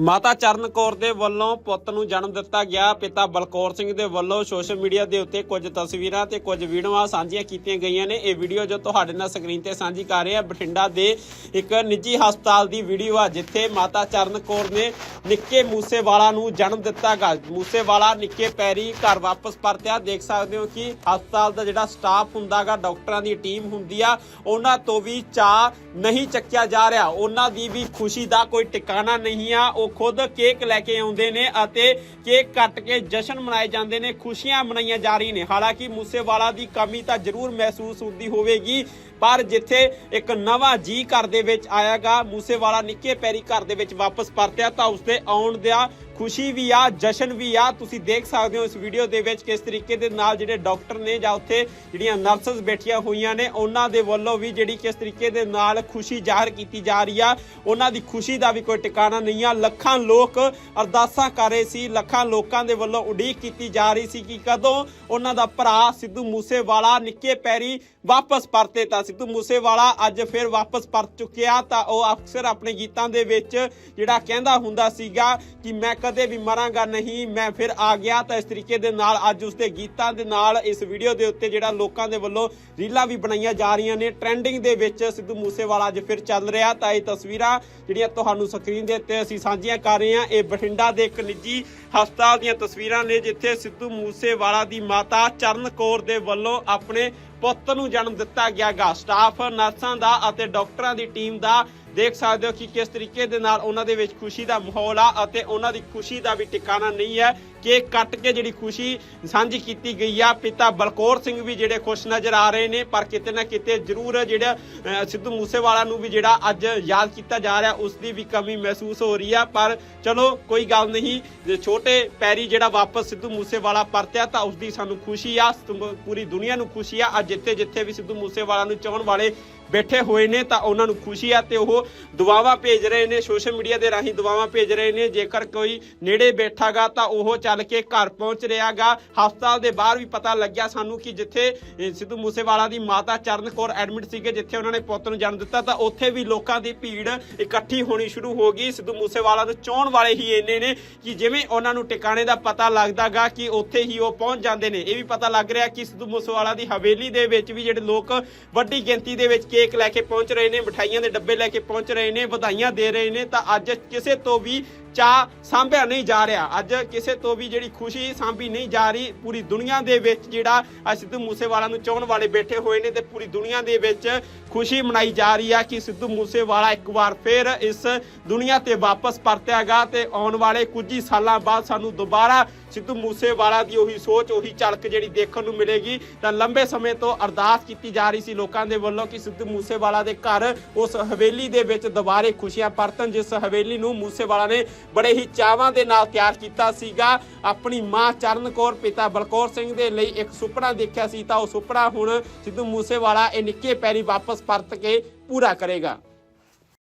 ਮਾਤਾ ਚਰਨ ਕੌਰ ਦੇ ਵੱਲੋਂ ਪੁੱਤ ਨੂੰ ਜਨਮ ਦਿੱਤਾ ਗਿਆ। ਪਿਤਾ ਬਲਕੌਰ ਸਿੰਘ ਦੇ ਵੱਲੋਂ ਸੋਸ਼ਲ ਮੀਡੀਆ ਦੇ ਉੱਤੇ ਕੁਝ ਤਸਵੀਰਾਂ ਤੇ ਕੁਝ ਵੀਡੀਓਆਂ ਸਾਂਝੀਆਂ ਕੀਤੀਆਂ ਗਈਆਂ ਨੇ। ਇਹ ਵੀਡੀਓ ਜੋ ਤੁਹਾਡੇ ਨਾਲ ਸਕਰੀਨ ਤੇ ਸਾਂਝੀ ਕਰ ਰਹੇ ਹਾਂ ਬਠਿੰਡਾ ਦੇ ਇੱਕ ਨਿੱਜੀ ਹਸਪਤਾਲ ਦੀ ਵੀਡੀਓ ਆ, ਜਿੱਥੇ ਮਾਤਾ ਚਰਨ ਕੌਰ ਨੇ ਨਿੱਕੇ ਮੂਸੇਵਾਲਾ ਨੂੰ ਜਨਮ ਦਿੱਤਾ ਗਾ। ਮੂਸੇਵਾਲਾ ਨਿੱਕੇ ਪੈਰੀ ਘਰ ਵਾਪਸ ਪਰਤਿਆ। ਦੇਖ ਸਕਦੇ ਹੋ ਕਿ ਹਸਪਤਾਲ ਦਾ ਜਿਹੜਾ ਸਟਾਫ ਹੁੰਦਾਗਾ ਡਾਕਟਰਾਂ ਦੀ ਟੀਮ ਹੁੰਦੀ ਆ, ਉਹਨਾਂ ਤੋਂ ਵੀ ਚਾਹ ਨਹੀਂ ਚੱਕਿਆ ਜਾ ਰਿਹਾ। ਉਹਨਾਂ ਦੀ ਵੀ ਖੁਸ਼ੀ ਦਾ ਕੋਈ ਟਿਕਾਣਾ ਨਹੀਂ ਆ। ਉਹ ਖੁਦ ਕੇਕ ਲੈ ਕੇ ਆਉਂਦੇ ਨੇ ਅਤੇ ਕੇਕ ਕੱਟ ਕੇ ਜਸ਼ਨ ਮਨਾਏ ਜਾਂਦੇ ਨੇ, ਖੁਸ਼ੀਆਂ ਮਨਾਈਆਂ ਜਾ ਰਹੀਆਂ ਨੇ। ਹਾਲਾਂਕਿ ਮੂਸੇਵਾਲਾ ਦੀ ਕਮੀ ਤਾਂ ਜ਼ਰੂਰ ਮਹਿਸੂਸ ਹੁੰਦੀ ਹੋਵੇਗੀ, ਪਰ ਜਿੱਥੇ ਇੱਕ ਨਵਾਂ ਜੀ ਘਰ ਦੇ ਵਿੱਚ ਆਇਆਗਾ, ਮੂਸੇਵਾਲਾ ਨਿੱਕੇ ਪੈਰੀ ਘਰ ਦੇ ਵਿੱਚ ਵਾਪਸ ਪਰਤਿਆ ਤਾਂ ਉਸਦੇ ਆਉਣ ਦਾ ਖੁਸ਼ੀ ਵੀ ਆ, ਜਸ਼ਨ ਵੀ ਆ। ਤੁਸੀਂ ਦੇਖ ਸਕਦੇ ਹੋ ਇਸ ਵੀਡੀਓ ਦੇ ਵਿੱਚ ਕਿਸ ਤਰੀਕੇ ਦੇ ਨਾਲ ਜਿਹੜੇ ਡਾਕਟਰ ਨੇ ਜਾਂ ਉੱਥੇ ਜਿਹੜੀਆਂ ਨਰਸਸ ਬੈਠੀਆਂ ਹੋਈਆਂ ਨੇ, ਉਹਨਾਂ ਦੇ ਵੱਲੋਂ ਵੀ ਜਿਹੜੀ ਕਿਸ ਤਰੀਕੇ ਦੇ ਨਾਲ ਖੁਸ਼ੀ ਜ਼ਾਹਰ ਕੀਤੀ ਜਾ ਰਹੀ ਆ। ਉਹਨਾਂ ਦੀ ਖੁਸ਼ੀ ਦਾ ਵੀ ਕੋਈ ਟਿਕਾਣਾ ਨਹੀਂ ਆ। ਲੱਖਾਂ ਲੋਕ ਅਰਦਾਸਾਂ ਕਰ ਰਹੇ ਸੀ। ਲੱਖਾਂ ਲੋਕਾਂ ਦੇ ਵੱਲੋਂ ਉਡੀਕ ਕੀਤੀ ਜਾ ਰਹੀ ਸੀ ਕਿ ਕਦੋਂ ਉਹਨਾਂ ਦਾ ਭਰਾ ਸਿੱਧੂ ਮੂਸੇਵਾਲਾ ਨਿੱਕੇ ਪੈਰੀ ਵਾਪਸ ਪਰਤੇ। ਤਾਂ ਸਿੱਧੂ ਮੂਸੇਵਾਲਾ ਅੱਜ ਫਿਰ ਵਾਪਸ ਪਰਤ ਚੁੱਕਿਆ। ਤਾਂ ਉਹ ਅਕਸਰ ਆਪਣੇ ਗੀਤਾਂ ਦੇ ਵਿੱਚ ਜਿਹੜਾ ਕਹਿੰਦਾ ਹੁੰਦਾ ਸੀਗਾ ਕਿ ਮੈਂ ਕਦੇ ਵੀ ਮਰਾਂਗਾ ਨਹੀਂ। ਮੈਂ ਫਿਰ ਆ ਗਿਆ ਤਾਂ ਇਸ ਤਰੀਕੇ ਦੇ ਨਾਲ ਅੱਜ ਉਸਦੇ ਗੀਤਾਂ ਦੇ ਨਾਲ ਇਸ ਵੀਡੀਓ ਦੇ ਉੱਤੇ ਜਿਹੜਾ ਲੋਕਾਂ ਦੇ ਵੱਲੋਂ ਰੀਲਾਂ ਵੀ ਬਣਾਈਆਂ ਜਾ ਰਹੀਆਂ ਨੇ। ਟ੍ਰੈਂਡਿੰਗ ਦੇ ਵਿੱਚ ਸਿੱਧੂ ਮੂਸੇਵਾਲਾ ਅੱਜ ਫਿਰ ਚੱਲ ਰਿਹਾ ਤਾਂ ਇਹ ਤਸਵੀਰਾਂ ਜਿਹੜੀਆਂ ਤੁਹਾਨੂੰ ਸਕਰੀਨ ਦੇ ਉੱਤੇ ਅਸੀਂ ਸਾਂਝੀਆਂ ਕਰ ਰਹੇ ਹਾਂ। ਇਹ ਬਠਿੰਡਾ ਦੇ ਇੱਕ ਨਿੱਜੀ ਹਸਪਤਾਲ ਦੀਆਂ ਤਸਵੀਰਾਂ ਨੇ ਜਿੱਥੇ ਸਿੱਧੂ ਮੂਸੇਵਾਲਾ ਦੀ ਮਾਤਾ ਚਰਨ ਕੌਰ ਦੇ ਵੱਲੋਂ ਆਪਣੇ ਪੁੱਤ ਨੂੰ ਜਨਮ ਦਿੱਤਾ ਗਿਆ ਗਾ ਸਟਾਫ, ਨਰਸਾਂ ਦਾ ਅਤੇ ਡਾਕਟਰਾਂ ਦੀ ਟੀਮ ਦਾ ਦੇਖ ਸਕਦੇ ਹੋ ਕਿ ਕਿਸ ਤਰੀਕੇ ਦੇ ਨਾਲ ਉਹਨਾਂ ਦੇ ਵਿੱਚ ਖੁਸ਼ੀ ਦਾ ਮਾਹੌਲ ਆ ਅਤੇ ਉਹਨਾਂ ਦੀ ਖੁਸ਼ੀ ਦਾ ਵੀ ਟਿਕਾਣਾ ਨਹੀਂ ਹੈ। ਕੇਕ ਕੱਟ ਕੇ ਜਿਹੜੀ ਖੁਸ਼ੀ ਸਾਂਝੀ ਕੀਤੀ ਗਈ ਆ। ਪਿਤਾ ਬਲਕੌਰ ਸਿੰਘ ਵੀ ਜਿਹੜੇ ਖੁਸ਼ ਨਜ਼ਰ ਆ ਰਹੇ ਨੇ, ਪਰ ਕਿਤੇ ਨਾ ਕਿਤੇ ਜ਼ਰੂਰ ਜਿਹੜਾ ਸਿੱਧੂ ਮੂਸੇਵਾਲਾ ਨੂੰ ਵੀ ਜਿਹੜਾ ਅੱਜ ਯਾਦ ਕੀਤਾ ਜਾ ਰਿਹਾ, ਉਸ ਦੀ ਵੀ ਕਮੀ ਮਹਿਸੂਸ ਹੋ ਰਹੀ ਆ। ਪਰ ਚਲੋ, ਕੋਈ ਗੱਲ ਨਹੀਂ ਛੋਟੇ ਪੈਰੀ ਜਿਹੜਾ ਵਾਪਸ ਸਿੱਧੂ ਮੂਸੇਵਾਲਾ ਪਰਤਿਆ, ਤਾਂ ਉਸ ਦੀ ਸਾਨੂੰ ਖੁਸ਼ੀ ਆ। ਪੂਰੀ ਦੁਨੀਆ ਨੂੰ ਖੁਸ਼ੀ ਆ। ਅੱਜ ਜਿੱਥੇ ਜਿੱਥੇ ਵੀ ਸਿੱਧੂ ਮੂਸੇਵਾਲਾ ਨੂੰ ਚਾਹਣ ਵਾਲੇ ਬੈਠੇ ਹੋਏ ਨੇ ਤਾਂ ਉਹਨਾਂ ਨੂੰ ਖੁਸ਼ੀ ਆ ਤੇ ਉਹ ਦੁਆਵਾਂ ਭੇਜ ਰਹੇ ਨੇ ਸੋਸ਼ਲ ਮੀਡੀਆ ਦੇ ਰਾਹੀਂ ਦੁਆਵਾਂ ਭੇਜ ਰਹੇ ਨੇ। ਜੇਕਰ ਕੋਈ ਨੇੜੇ ਬੈਠਾਗਾ ਤਾਂ ਉਹ ਚੱਲ ਕੇ ਘਰ ਪਹੁੰਚ ਰਿਹਾਗਾ। ਹਸਪਤਾਲ ਦੇ ਬਾਹਰ ਵੀ ਪਤਾ ਲੱਗਿਆ ਸਾਨੂੰ ਕਿ ਜਿੱਥੇ ਸਿੱਧੂ ਮੂਸੇਵਾਲਾ ਦੀ ਮਾਤਾ ਚਰਨ ਕੌਰ ਐਡਮਿਟ ਸੀਗੇ, ਜਿੱਥੇ ਉਹਨਾਂ ਨੇ ਪੁੱਤ ਨੂੰ ਜਨਮ ਦਿੱਤਾ, ਤਾਂ ਉੱਥੇ ਵੀ ਲੋਕਾਂ ਦੀ ਭੀੜ ਇਕੱਠੀ ਹੋਣੀ ਸ਼ੁਰੂ ਹੋ ਗਈ। ਸਿੱਧੂ ਮੂਸੇਵਾਲਾ ਨੂੰ ਚਾਹਣ ਵਾਲੇ ਹੀ ਇੰਨੇ ਨੇ ਕਿ ਜਿਵੇਂ ਉਹਨਾਂ ਨੂੰ ਟਿਕਾਣੇ ਦਾ ਪਤਾ ਲੱਗਦਾਗਾ ਕਿ ਉੱਥੇ ਹੀ ਉਹ ਪਹੁੰਚ ਜਾਂਦੇ ਨੇ। ਇਹ ਵੀ ਪਤਾ ਲੱਗ ਰਿਹਾ ਕਿ ਸਿੱਧੂ ਮੂਸੇਵਾਲਾ ਦੀ ਹਵੇਲੀ ਦੇ ਵਿੱਚ ਵੀ ਜਿਹੜੇ ਲੋਕ ਵੱਡੀ ਗਿਣਤੀ ਦੇ ਵਿੱਚ ਕੇਕ ਲੈ ਕੇ ਪਹੁੰਚ ਰਹੇ ਨੇ, ਮਠਾਈਆਂ ਦੇ ਡੱਬੇ ਲੈ ਕੇ ਪਹੁੰਚ ਰਹੇ ਨੇ, ਵਧਾਈਆਂ ਦੇ ਰਹੇ ਨੇ, ਤਾਂ ਅੱਜ ਕਿਸੇ ਤੋਂ ਵੀ ਚਾਹ ਸਾਂਭਿਆ ਨਹੀਂ ਜਾ ਰਿਹਾ। ਅੱਜ ਕਿਸੇ ਤੋਂ ਵੀ ਜਿਹੜੀ ਖੁਸ਼ੀ ਸਾਂਭੀ ਨਹੀਂ ਜਾ ਰਹੀ, ਪੂਰੀ ਦੁਨੀਆ ਦੇ ਵਿੱਚ ਜਿਹੜਾ ਸਿੱਧੂ ਮੂਸੇਵਾਲਾ ਨੂੰ ਚਾਹਣ ਵਾਲੇ ਬੈਠੇ ਹੋਏ ਨੇ ਤੇ ਪੂਰੀ ਦੁਨੀਆ ਦੇ ਵਿੱਚ ਖੁਸ਼ੀ ਮਨਾਈ ਜਾ ਰਹੀ ਆ ਕਿ ਸਿੱਧੂ ਮੂਸੇਵਾਲਾ ਇੱਕ ਵਾਰ ਫੇਰ ਇਸ ਦੁਨੀਆ ਤੇ ਵਾਪਸ ਪਰਤਿਆਗਾ ਤੇ ਆਉਣ ਵਾਲੇ ਕੁਝ ਹੀ ਸਾਲਾਂ ਬਾਅਦ ਸਾਨੂੰ ਦੁਬਾਰਾ ਸਿੱਧੂ ਮੂਸੇਵਾਲਾ ਦੀ ਉਹੀ ਸੋਚ, ਉਹੀ ਝਲਕ ਜਿਹੜੀ ਦੇਖਣ ਨੂੰ ਮਿਲੇਗੀ। ਤਾਂ ਲੰਬੇ ਸਮੇਂ ਤੋਂ ਅਰਦਾਸ ਕੀਤੀ ਜਾ ਰਹੀ ਸੀ ਲੋਕਾਂ ਦੇ ਵੱਲੋਂ ਕਿ ਸਿੱਧੂ ਮੂਸੇਵਾਲਾ ਦੇ ਘਰ ਉਸ ਹਵੇਲੀ ਦੇ ਵਿੱਚ ਦੁਬਾਰੇ ਖੁਸ਼ੀਆਂ ਪਰਤਣ, ਜਿਸ ਹਵੇਲੀ ਨੂੰ ਮੂਸੇਵਾਲਾ ਨੇ ਬੜੇ ਹੀ ਚਾਵਾਂ ਦੇ ਨਾਲ ਤਿਆਰ ਕੀਤਾ ਸੀਗਾ। ਆਪਣੀ ਮਾਂ ਚਰਨ ਕੌਰ, ਪਿਤਾ ਬਲਕੌਰ ਸਿੰਘ ਦੇ ਲਈ ਇੱਕ ਸੁਪਨਾ ਦੇਖਿਆ ਸੀ ਤਾਂ ਉਹ ਸੁਪਨਾ ਹੁਣ ਸਿੱਧੂ ਮੂਸੇਵਾਲਾ ਇਹ ਨਿੱਕੇ ਪੈਰੀ ਵਾਪਸ ਪਰਤ ਕੇ ਪੂਰਾ ਕਰੇਗਾ।